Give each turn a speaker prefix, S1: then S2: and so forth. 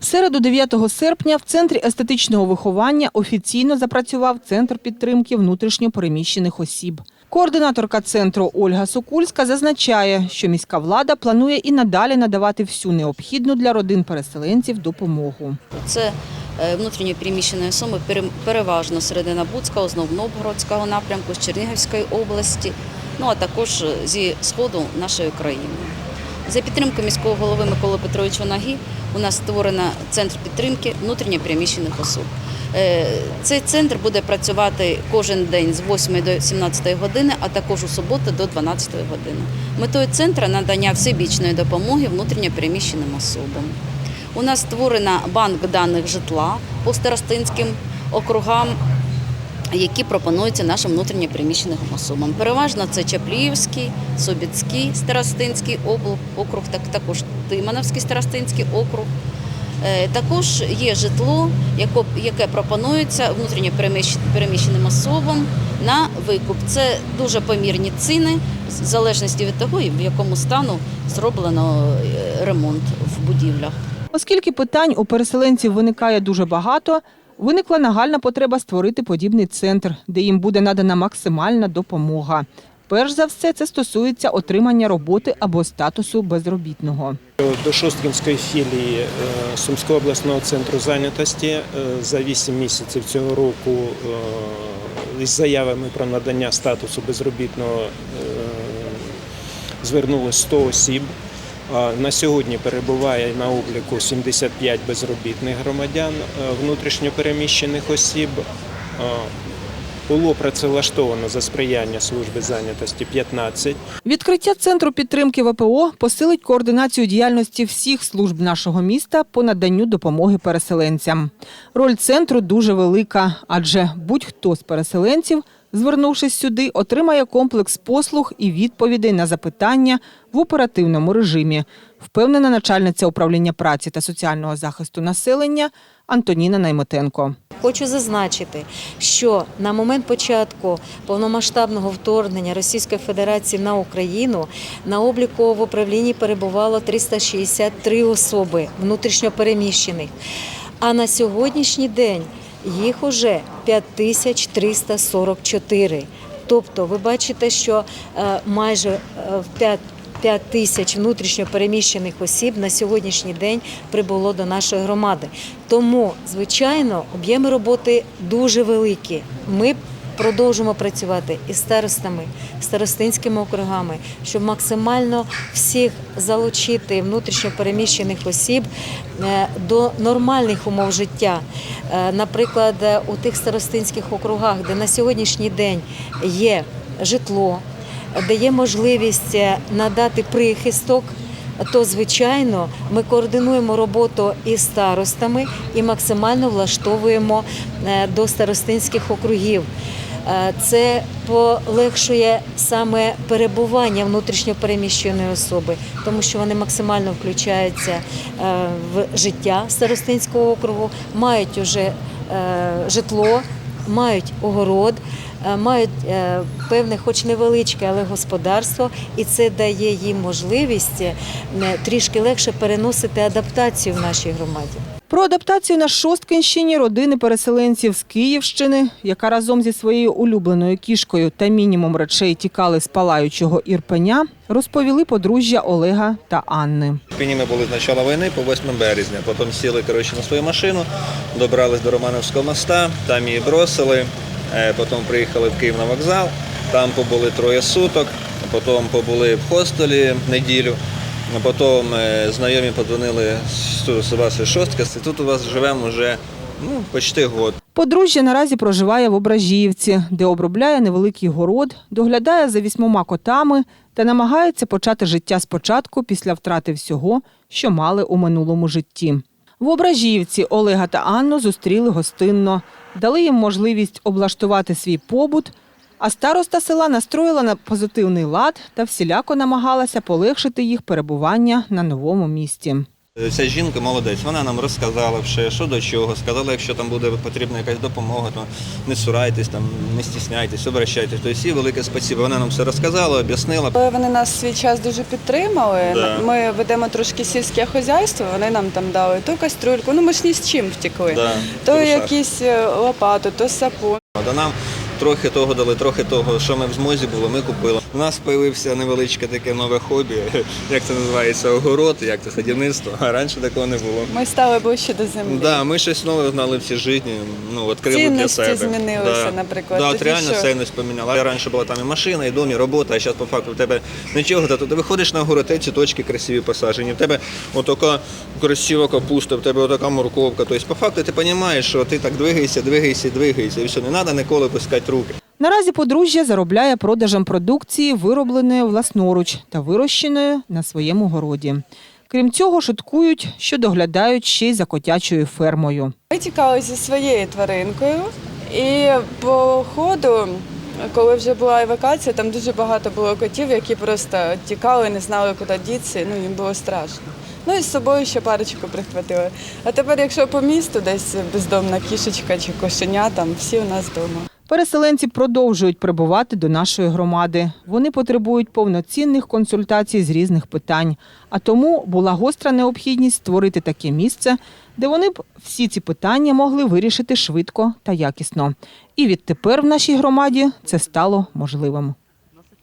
S1: Середу 9 серпня в Центрі естетичного виховання офіційно запрацював Центр підтримки внутрішньо переміщених осіб. Координаторка центру Ольга Сокульська зазначає, що міська влада планує і надалі надавати всю необхідну для родин переселенців допомогу.
S2: Це е, внутрішньо переміщені особи пере- переважно Серединобудського, знов Новгородського напрямку, з Чернігівської області, ну а також зі сходу нашої країни. За підтримки міського голови Миколи Петровича Нагі у нас створено центр підтримки внутрішньо переміщених осіб. Е, Цей центр буде працювати кожен день з 8 до 17 години, а також у суботу до 12 години. Метою центру надання всебічної допомоги внутрішньо переміщеним особам. У нас створена банк даних житла по старостинським округам, які пропонуються нашим внутрішньо переміщеним особам. Переважно це Чапліївський, Собіцький старостинський округ, так також Тимановський старостинський округ. Е, Також є житло, яке пропонується внутрішньо переміщеним особам на викуп. Це дуже помірні ціни, в залежності від того, в якому стану зроблено е, ремонт в будівлях.
S1: Оскільки питань у переселенців виникає дуже багато, виникла нагальна потреба створити подібний центр, де їм буде надана максимальна допомога. Перш за все, це стосується отримання роботи або статусу безробітного.
S3: До Шосткінської філії е, Сумського обласного центру зайнятості е, за 8 місяців цього року е, із заявами про надання статусу безробітного звернулося 100 осіб. На сьогодні перебуває на обліку 75 безробітних громадян е, внутрішньопереміщених осіб. Було працевлаштовано за сприяння служби зайнятості 15
S1: Відкриття центру підтримки ВПО посилить координацію діяльності всіх служб нашого міста по наданню допомоги переселенцям. Роль центру дуже велика, адже будь-хто з переселенців, звернувшись сюди, отримає комплекс послуг і відповідей на запитання в оперативному режимі, впевнена начальниця управління праці та соціального захисту населення Антоніна Наймотенко.
S4: Хочу зазначити, що на момент початку повномасштабного вторгнення Російської Федерації на Україну на обліку в управлінні перебувало 363 особи внутрішньопереміщених. А на сьогоднішній день їх уже 5344. Тобто, ви бачите, що е, майже е, в 5 5 тисяч внутрішньо переміщених осіб на сьогоднішній день прибуло до нашої громади. Тому, звичайно, об'єми роботи дуже великі. Ми продовжимо працювати із старостами, старостинськими округами, щоб максимально всіх залучити внутрішньо переміщених осіб е, до нормальних умов життя. Е, Наприклад, у тих старостинських округах, де на сьогоднішній день є житло, де є можливість е, надати прихисток, то звичайно ми координуємо роботу із старостами і максимально влаштовуємо до старостинських округів. Е, Це полегшує саме перебування внутрішньопереміщеної особи, тому що вони максимально включаються е, в життя старостинського округу, мають уже е, житло, мають огород, мають е, певне, хоч невеличке, але господарство, і це дає їм можливість е, трішки легше переносити адаптацію в нашій громаді.
S1: Про адаптацію на Шосткинщині родини переселенців з Київщини, яка разом зі своєю улюбленою кішкою та мінімум речей тікали з палаючого Ірпеня, розповіли подружжя Олега та Анни.
S5: В ми були з початку війни по 8 березня. Потім сіли коротше, на свою машину, добрались до Романовського моста, там її бросили. Е, Потім приїхали в Київ на вокзал, там побули троє суток, потім побули в хостелі неділю. Потім е, знайомі подзвонили з вас із шостки. Тут у вас живемо вже ну, почти год.
S1: Подружжя наразі проживає в Ображіївці, де обробляє невеликий город, доглядає за вісьмома котами та намагається почати життя спочатку після втрати всього, що мали у минулому житті. В ображівці Олега та Анну зустріли гостинно, дали їм можливість облаштувати свій побут, а староста села настроїла на позитивний лад та всіляко намагалася полегшити їх перебування на новому місці.
S5: Ця жінка молодець, вона нам розказала вже, що до чого, сказала, якщо там буде потрібна якась допомога, то не цурайтесь, там, не стісняйтесь, обращайтесь. Тобто їй велике спасибо. Вона нам все розказала, об'яснила.
S6: Вони нас свій час дуже підтримали.
S5: Да.
S6: Ми ведемо трошки сільське хозяйство, вони нам там дали то кастрюльку, ну ми ж ні з чим втекли.
S5: Да,
S6: то
S5: в
S6: якісь е, лопату, то сапун.
S5: Да нам трохи того дали, трохи того, що ми в змозі було, ми купили. У нас з'явився невеличке таке нове хобі, як це називається, огород, як це садівництво, а раніше такого не було.
S6: Ми стали ближче до землі.
S5: Да, ми щось нове знали в цій житті, ну, відкрили для
S6: Цінності
S5: себе.
S6: змінилися,
S5: да.
S6: наприклад.
S5: Да, от
S6: Тоді
S5: реально
S6: що?
S5: цінність поміняла. Я раніше була там і машина, і дом, і робота, а зараз по факту в тебе нічого, та ти виходиш на город, і цвіточки красиві посаджені, в тебе отака красива капуста, в тебе отака морковка. Тобто, по факту ти розумієш, що ти так двигаєшся, двигаєшся, двигаєшся, і все, не треба ніколи пускати руки.
S1: Наразі подружжя заробляє продажем продукції, виробленої власноруч та вирощеної на своєму городі. Крім цього, шуткують, що доглядають ще й за котячою фермою.
S6: Ми тікали зі своєю тваринкою, і по ходу, коли вже була евакуація, там дуже багато було котів, які просто тікали, не знали, куди дітися. Ну їм було страшно. Ну і з собою ще парочку прихватили. А тепер, якщо по місту десь бездомна кішечка чи кошеня, там всі у нас вдома.
S1: Переселенці продовжують прибувати до нашої громади. Вони потребують повноцінних консультацій з різних питань. А тому була гостра необхідність створити таке місце, де вони б всі ці питання могли вирішити швидко та якісно. І відтепер в нашій громаді це стало можливим.